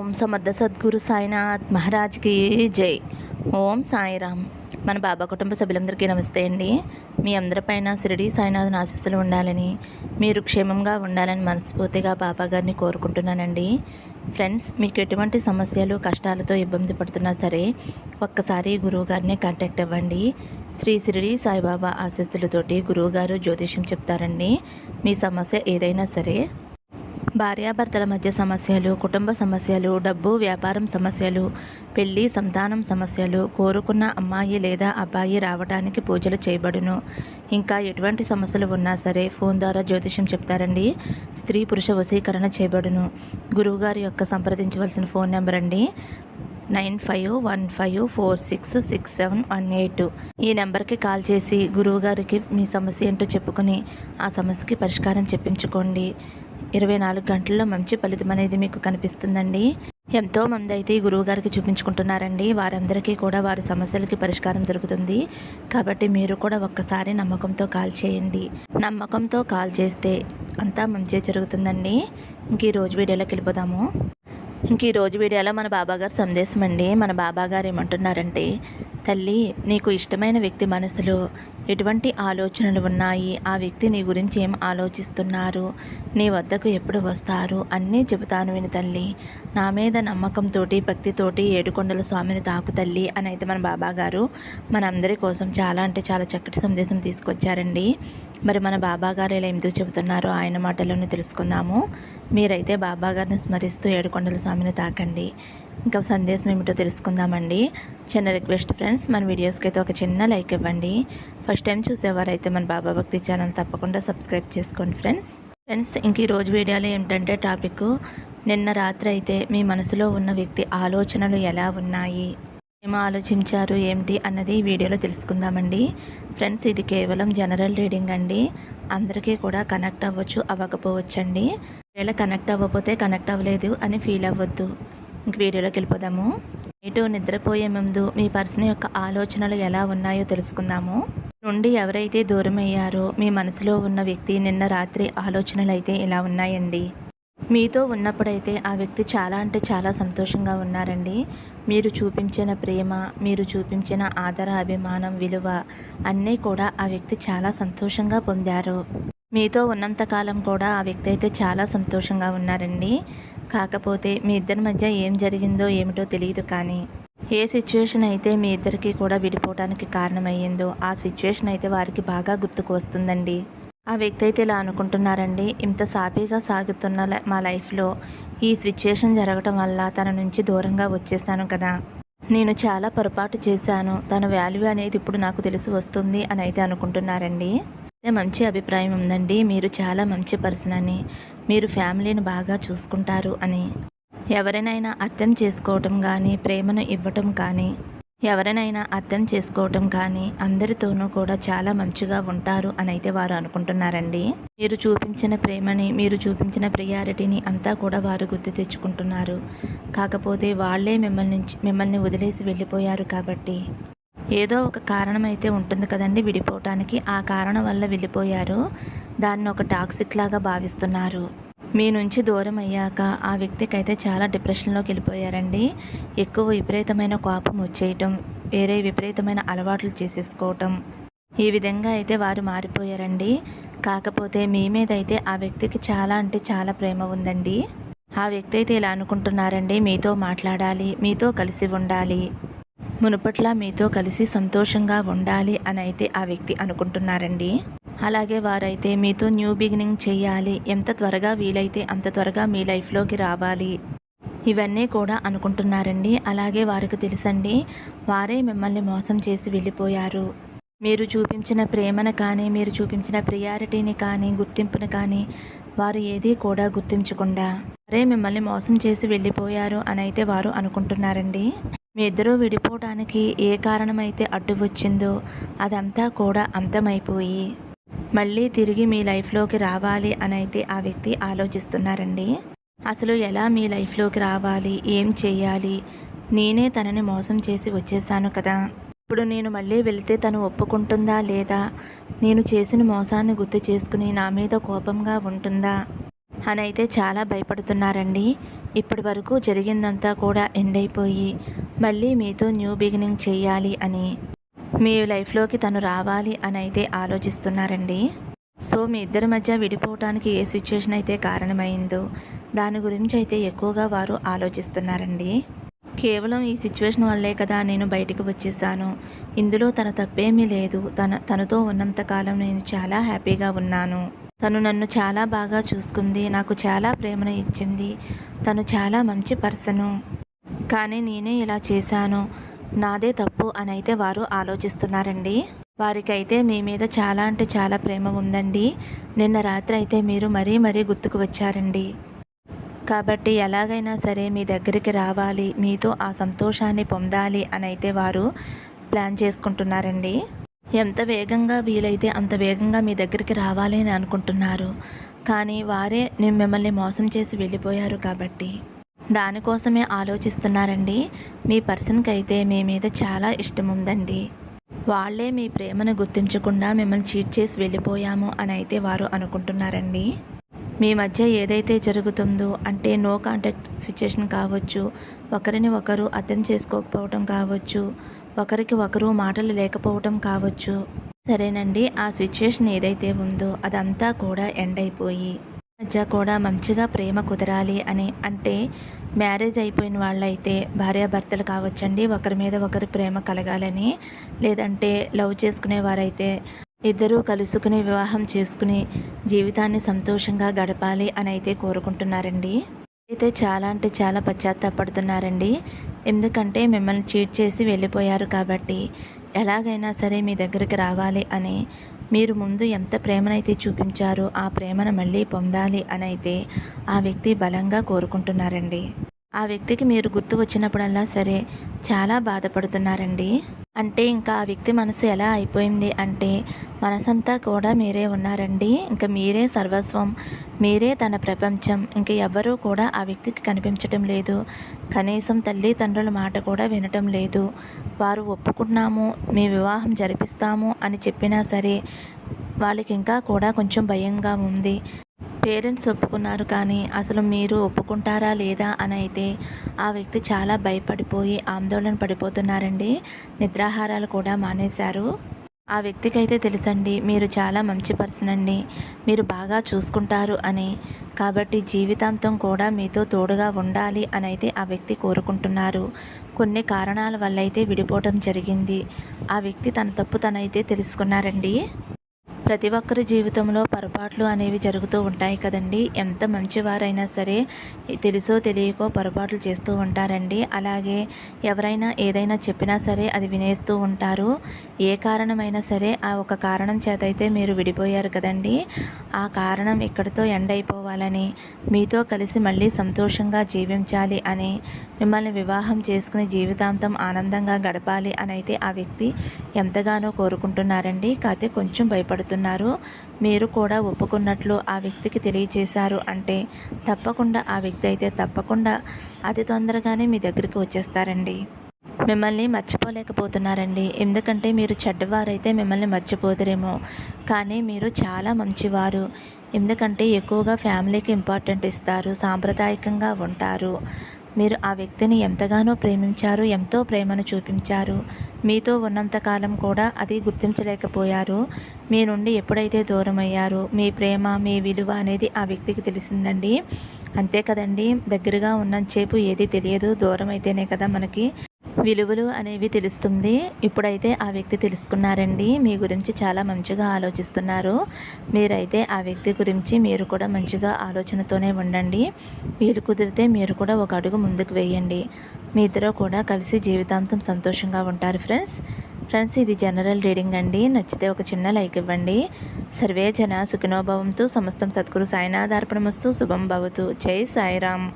ఓం సమర్థ సద్గురు సాయినాథ్ మహారాజ్కి జై. ఓం సాయిరామ్. మన బాబా కుటుంబ సభ్యులందరికీ నమస్తే అండి. మీ అందరిపైన షిరిడి సాయినాథ్ ఆశీస్సులు ఉండాలని మీరు క్షేమంగా ఉండాలని మనస్ఫూర్తిగా బాబా గారిని కోరుకుంటున్నానండి. ఫ్రెండ్స్ మీకు ఎటువంటి సమస్యలు కష్టాలతో ఇబ్బంది పడుతున్నా సరే ఒక్కసారి గురువు గారిని కాంటాక్ట్ అవ్వండి. శ్రీ షిరిడి సాయిబాబా ఆశీస్సులతోటి గురువుగారు జ్యోతిష్యం చెప్తారండి. మీ సమస్య ఏదైనా సరే భార్యాభర్తల మధ్య సమస్యలు కుటుంబ సమస్యలు డబ్బు వ్యాపారం సమస్యలు పెళ్ళి సంతానం సమస్యలు కోరుకున్న అమ్మాయి లేదా అబ్బాయి రావడానికి పూజలు చేయబడును. ఇంకా ఎటువంటి సమస్యలు ఉన్నా సరే ఫోన్ ద్వారా జ్యోతిషం చెప్తారండి. స్త్రీ పురుష వశీకరణ చేయబడును. గురువుగారి యొక్క సంప్రదించవలసిన ఫోన్ నెంబర్ అండి. Nine five one five four six six seven one eight. ఈ నెంబర్కి కాల్ చేసి గురువుగారికి మీ సమస్య ఏంటో చెప్పుకొని ఆ సమస్యకి పరిష్కారం చెప్పించుకోండి. ఇరవై నాలుగు గంటల్లో మంచి ఫలితం అనేది మీకు కనిపిస్తుందండి. ఎంతో మంది అయితే ఈ గురువు గారికి చూపించుకుంటున్నారండి. వారందరికీ కూడా వారి సమస్యలకి పరిష్కారం దొరుకుతుంది. కాబట్టి మీరు కూడా ఒక్కసారి నమ్మకంతో కాల్ చేయండి. నమ్మకంతో కాల్ చేస్తే అంతా మంచి జరుగుతుందండి. ఇంక ఈ రోజు వీడియోలోకి వెళ్ళిపోదాము. ఇంక ఈ రోజు వీడియోలో మన బాబాగారు సందేశం అండి. మన బాబాగారు ఏమంటున్నారంటే తల్లి నీకు ఇష్టమైన వ్యక్తి మనసులో ఎటువంటి ఆలోచనలు ఉన్నాయి? ఆ వ్యక్తి నీ గురించి ఏం ఆలోచిస్తున్నారు? నీ వద్దకు ఎప్పుడు వస్తారు? అన్నీ చెబుతాను విని తల్లి. నా మీద నమ్మకంతో భక్తితోటి ఏడుకొండల స్వామిని తాకు తల్లి అని అయితే మన బాబాగారు మనందరి కోసం చాలా అంటే చాలా చక్కటి సందేశం తీసుకొచ్చారండి. మరి మన బాబాగారు ఇలా ఎందుకు చెబుతున్నారో ఆయన మాటలోనే తెలుసుకుందాము. మీరైతే బాబాగారిని స్మరిస్తూ ఏడుకొండల స్వామిని తాకండి. ఇంకా సందేశం ఏమిటో తెలుసుకుందామండి. చిన్న రిక్వెస్ట్ ఫ్రెండ్స్ మన వీడియోస్కి అయితే ఒక చిన్న లైక్ ఇవ్వండి. ఫస్ట్ టైం చూసేవారైతే మన బాబా భక్తి ఛానల్ తప్పకుండా సబ్స్క్రైబ్ చేసుకోండి ఫ్రెండ్స్. ఫ్రెండ్స్ ఇంక ఈ రోజు వీడియోలో ఏమిటంటే టాపిక్ నిన్న రాత్రి అయితే మీ మనసులో ఉన్న వ్యక్తి ఆలోచనలు ఎలా ఉన్నాయి? ఏం ఆలోచించారు? ఏమిటి? అన్నది ఈ వీడియోలో తెలుసుకుందామండి. ఫ్రెండ్స్ ఇది కేవలం జనరల్ రీడింగ్ అండి. అందరికీ కూడా కనెక్ట్ అవ్వచ్చు అవ్వకపోవచ్చండి. ఒకవేళ కనెక్ట్ అవ్వకపోతే కనెక్ట్ అవ్వలేదు అని ఫీల్ అవ్వద్దు. ఇంక వీడియోలోకి వెళ్ళిపోదాము. నైటు నిద్రపోయే ముందు మీ పర్సన్ యొక్క ఆలోచనలు ఎలా ఉన్నాయో తెలుసుకుందాము. నుండి ఎవరైతే దూరమయ్యారో మీ మనసులో ఉన్న వ్యక్తి నిన్న రాత్రి ఆలోచనలు అయితే ఇలా ఉన్నాయండి. మీతో ఉన్నప్పుడైతే ఆ వ్యక్తి చాలా అంటే చాలా సంతోషంగా ఉన్నారండి. మీరు చూపించిన ప్రేమ మీరు చూపించిన ఆదర అభిమానం విలువ అన్నీ కూడా ఆ వ్యక్తి చాలా సంతోషంగా పొందారు. మీతో ఉన్నంతకాలం కూడా ఆ వ్యక్తి అయితే చాలా సంతోషంగా ఉన్నారండి. కాకపోతే మీ ఇద్దరి మధ్య ఏం జరిగిందో ఏమిటో తెలియదు కానీ ఏ సిచ్యువేషన్ అయితే మీ ఇద్దరికి కూడా విడిపోవడానికి కారణమయ్యిందో ఆ సిచ్యువేషన్ అయితే వారికి బాగా గుర్తుకు వస్తుందండి. ఆ వ్యక్తి అయితే ఇలా అనుకుంటున్నారండి ఇంత సాఫీగా సాగుతున్న లై- మా లైఫ్లో ఈ సిచ్యువేషన్ జరగటం వల్ల తన నుంచి దూరంగా వచ్చేసాను కదా. నేను చాలా పొరపాటు చేశాను తన వాల్యూ అనేది ఇప్పుడు నాకు తెలిసి వస్తుంది అని అయితే అనుకుంటున్నారండి. మంచి అభిప్రాయం ఉందండి. మీరు చాలా మంచి పర్సన్ అని. మీరు ఫ్యామిలీని బాగా చూసుకుంటారు అని. ఎవరినైనా అర్థం చేసుకోవటం కానీ ప్రేమను ఇవ్వటం కానీ ఎవరినైనా అర్థం చేసుకోవటం కానీ అందరితోనూ కూడా చాలా మంచిగా ఉంటారు అని అయితే వారు అనుకుంటున్నారండి. మీరు చూపించిన ప్రేమని మీరు చూపించిన ప్రియారిటీని అంతా కూడా వారు గుర్తు తెచ్చుకుంటున్నారు. కాకపోతే వాళ్ళే మిమ్మల్ని మిమ్మల్ని వదిలేసి వెళ్ళిపోయారు కాబట్టి. ఏదో ఒక కారణం అయితే ఉంటుంది కదండి విడిపోవటానికి. ఆ కారణం వల్ల వెళ్ళిపోయారు. దాన్ని ఒక టాక్సిక్ లాగా భావిస్తున్నారు. మీ నుంచి దూరం అయ్యాక ఆ వ్యక్తికి అయితే చాలా డిప్రెషన్లోకి వెళ్ళిపోయారండి. ఎక్కువ విపరీతమైన కోపం వచ్చేయటం వేరే విపరీతమైన అలవాట్లు చేసేసుకోవటం. ఈ విధంగా అయితే వారు మారిపోయారండి. కాకపోతే మీ మీద అయితే ఆ వ్యక్తికి చాలా అంటే చాలా ప్రేమ ఉందండి. ఆ వ్యక్తి అయితే ఇలా అనుకుంటున్నారండి మీతో మాట్లాడాలి మీతో కలిసి ఉండాలి. మునుపట్లా మీతో కలిసి సంతోషంగా ఉండాలి అని అయితే ఆ వ్యక్తి అనుకుంటున్నారండి. అలాగే వారైతే మీతో న్యూ బిగినింగ్ చేయాలి ఎంత త్వరగా వీలైతే అంత త్వరగా మీ లైఫ్లోకి రావాలి ఇవన్నీ కూడా అనుకుంటున్నారండి. అలాగే వారికి తెలుసండి వారే మిమ్మల్ని మోసం చేసి వెళ్ళిపోయారు. మీరు చూపించిన ప్రేమను కానీ మీరు చూపించిన ప్రియారిటీని కానీ గుర్తింపును కానీ వారు ఏదీ కూడా గుర్తించకుండా వారే మిమ్మల్ని మోసం చేసి వెళ్ళిపోయారు అని అయితే వారు అనుకుంటున్నారండి. మీ ఇద్దరూ విడిపోవడానికి ఏ కారణమైతే అడ్డు వచ్చిందో అదంతా కూడా అంతమైపోయి మళ్ళీ తిరిగి మీ లైఫ్లోకి రావాలి అని అయితే ఆ వ్యక్తి ఆలోచిస్తున్నారండి. అసలు ఎలా మీ లైఫ్లోకి రావాలి? ఏం చేయాలి? నేనే తనని మోసం చేసి వచ్చేసాను కదా. ఇప్పుడు నేను మళ్ళీ వెళ్తే తను ఒప్పుకుంటుందా లేదా? నేను చేసిన మోసాన్ని గుర్తు చేసుకుని నా మీద కోపంగా ఉంటుందా? అని అయితే చాలా భయపడుతున్నారండి. ఇప్పటి వరకు జరిగిందంతా కూడా ఎండ్ అయిపోయి మళ్ళీ మీతో న్యూ బిగినింగ్ చేయాలి అని మీ లైఫ్లోకి తను రావాలి అని అయితే ఆలోచిస్తున్నారండి. సో మీ ఇద్దరి మధ్య విడిపోవటానికి ఏ సిచ్యువేషన్ అయితే కారణమైందో దాని గురించి అయితే ఎక్కువగా వారు ఆలోచిస్తున్నారండి. కేవలం ఈ సిచ్యువేషన్ వల్లే కదా నేను బయటికి వచ్చేసాను. ఇందులో తన తప్పేమీ లేదు. తన తనతో ఉన్నంతకాలం నేను చాలా హ్యాపీగా ఉన్నాను. తను నన్ను చాలా బాగా చూసుకుంది నాకు చాలా ప్రేమను ఇచ్చింది. తను చాలా మంచి పర్సను. కానీ నేనే ఇలా చేశాను. నాదే తప్పు అని అయితే వారు ఆలోచిస్తున్నారండి. వారికైతే మీ మీద చాలా అంటే చాలా ప్రేమ ఉందండి. నిన్న రాత్రి అయితే మీరు మరీ మరీ గుర్తుకు వచ్చారండి. కాబట్టి ఎలాగైనా సరే మీ దగ్గరికి రావాలి మీతో ఆ సంతోషాన్ని పొందాలి అని అయితే వారు ప్లాన్ చేసుకుంటున్నారండి. ఎంత వేగంగా వీలైతే అంత వేగంగా మీ దగ్గరికి రావాలి అని అనుకుంటున్నారు. కానీ వారే నేను మిమ్మల్ని మోసం చేసి వెళ్ళిపోయారు కాబట్టి. దానికోసమే ఆలోచిస్తున్నారండి. మీ పర్సన్కి అయితే మీ మీద చాలా ఇష్టం ఉందండి వాళ్ళే మీ ప్రేమను గుర్తించకుండా మిమ్మల్ని చీట్ చేసి వెళ్ళిపోయాము అని అయితే వారు అనుకుంటున్నారండి. మీ మధ్య ఏదైతే జరుగుతుందో అంటే నో కాంటాక్ట్ సిచ్యుయేషన్ కావచ్చు ఒకరిని ఒకరు అర్థం చేసుకోకపోవటం కావచ్చు ఒకరికి ఒకరు మాటలు లేకపోవటం కావచ్చు. సరేనండి ఆ సిచ్యుయేషన్ ఏదైతే ఉందో అదంతా కూడా ఎండ్ అయిపోయి మధ్య కూడా మంచిగా ప్రేమ కుదరాలి అని అంటే మ్యారేజ్ అయిపోయిన వాళ్ళైతే భార్యాభర్తలు కావచ్చండి. ఒకరి మీద ఒకరి ప్రేమ కలగాలని లేదంటే లవ్ చేసుకునే వారైతే ఇద్దరూ కలుసుకుని వివాహం చేసుకుని జీవితాన్ని సంతోషంగా గడపాలి అని అయితే కోరుకుంటున్నారండి. అయితే చాలా అంటే చాలా పశ్చాత్తాపడుతున్నారండి. ఎందుకంటే మిమ్మల్ని చీట్ చేసి వెళ్ళిపోయారు కాబట్టి ఎలాగైనా సరే మీ దగ్గరికి రావాలి అని. మీరు ముందు ఎంత ప్రేమనైతే చూపించారో ఆ ప్రేమను మళ్ళీ పొందాలి అని అయితే ఆ వ్యక్తి బలంగా కోరుకుంటున్నారండి. ఆ వ్యక్తికి మీరు గుర్తు వచ్చినప్పుడల్లా సరే చాలా బాధపడుతున్నారండి. అంటే ఇంకా ఆ వ్యక్తి మనసు ఎలా అయిపోయింది అంటే మనసంతా కూడా మీరే ఉన్నారండి. ఇంకా మీరే సర్వస్వం మీరే తన ప్రపంచం. ఇంకా ఎవరూ కూడా ఆ వ్యక్తికి కనిపించటం లేదు. కనీసం తల్లిదండ్రుల మాట కూడా వినటం లేదు. వారు ఒప్పుకున్నాము మీ వివాహం జరిపిస్తాము అని చెప్పినా సరే వాళ్ళకి ఇంకా కూడా కొంచెం భయంగా ఉంది. పేరెంట్స్ ఒప్పుకున్నారు కానీ అసలు మీరు ఒప్పుకుంటారా లేదా అని అయితే ఆ వ్యక్తి చాలా భయపడిపోయి ఆందోళన పడిపోతున్నారండి. నిద్రాహారాలు కూడా మానేశారు. ఆ వ్యక్తికి అయితే తెలుసండి మీరు చాలా మంచి పర్సన్ అండి. మీరు బాగా చూసుకుంటారు అని. కాబట్టి జీవితాంతం కూడా మీతో తోడుగా ఉండాలి అని అయితే ఆ వ్యక్తి కోరుకుంటున్నారు. కొన్ని కారణాల వల్ల అయితే విడిపోవడం జరిగింది. ఆ వ్యక్తి తన తప్పు తనైతే తెలుసుకున్నారండి. ప్రతి ఒక్కరి జీవితంలో పొరపాట్లు అనేవి జరుగుతూ ఉంటాయి కదండి. ఎంత మంచివారైనా సరే తెలుసో తెలియకో పొరపాట్లు చేస్తూ ఉంటారండి. అలాగే ఎవరైనా ఏదైనా చెప్పినా సరే అది వినేస్తూ ఉంటారు. ఏ కారణమైనా సరే ఆ ఒక కారణం చేత అయితే మీరు విడిపోయారు కదండి. ఆ కారణం ఇక్కడితో ఎండ్ అయిపోవాలని మీతో కలిసి మళ్ళీ సంతోషంగా జీవించాలి అని మిమ్మల్ని వివాహం చేసుకుని జీవితాంతం ఆనందంగా గడపాలి అని అయితే ఆ వ్యక్తి ఎంతగానో కోరుకుంటున్నారండి. కాకపోతే కొంచెం భయపడుతున్నారు. ఉన్నారు మీరు కూడా ఒప్పుకున్నట్లు ఆ వ్యక్తికి తెలియచేశారు అంటే తప్పకుండా ఆ వ్యక్తి అయితే తప్పకుండా అతి తొందరగానే మీ దగ్గరికి వచ్చేస్తారండి. మిమ్మల్ని మర్చిపోలేకపోతున్నారండి. ఎందుకంటే మీరు చెడ్డవారైతే మిమ్మల్ని మర్చిపోదురేమో. కానీ మీరు చాలా మంచివారు. ఎందుకంటే ఎక్కువగా ఫ్యామిలీకి ఇంపార్టెంట్ ఇస్తారు. సాంప్రదాయకంగా ఉంటారు. మీరు ఆ వ్యక్తిని ఎంతగానో ప్రేమించారు ఎంతో ప్రేమను చూపించారు. మీతో ఉన్నంతకాలం కూడా అది గుర్తించలేకపోయారు. మీ నుండి ఎప్పుడైతే దూరం అయ్యారో మీ ప్రేమ మీ విలువ అనేది ఆ వ్యక్తికి తెలిసిందండి. అంతే కదండి దగ్గరగా ఉన్నంతసేపు ఏది తెలియదు దూరం అయితేనే కదా మనకి. విలువలు అనేవి తెలుస్తుంది. ఇప్పుడైతే ఆ వ్యక్తి తెలుసుకున్నారండి. మీ గురించి చాలా మంచిగా ఆలోచిస్తున్నారు. మీరైతే ఆ వ్యక్తి గురించి మీరు కూడా మంచిగా ఆలోచనతోనే ఉండండి. వీలు కుదిరితే మీరు కూడా ఒక అడుగు ముందుకు వేయండి. మీ ఇద్దరు కూడా కలిసి జీవితాంతం సంతోషంగా ఉంటారు ఫ్రెండ్స్. ఫ్రెండ్స్ ఇది జనరల్ రీడింగ్ అండి. నచ్చితే ఒక చిన్న లైక్ ఇవ్వండి. సర్వే జన సుఖినోభవంతో. సమస్తం సద్గురు సాయినాథార్పణమస్తు. శుభం భవతు. జై సాయిరామ్.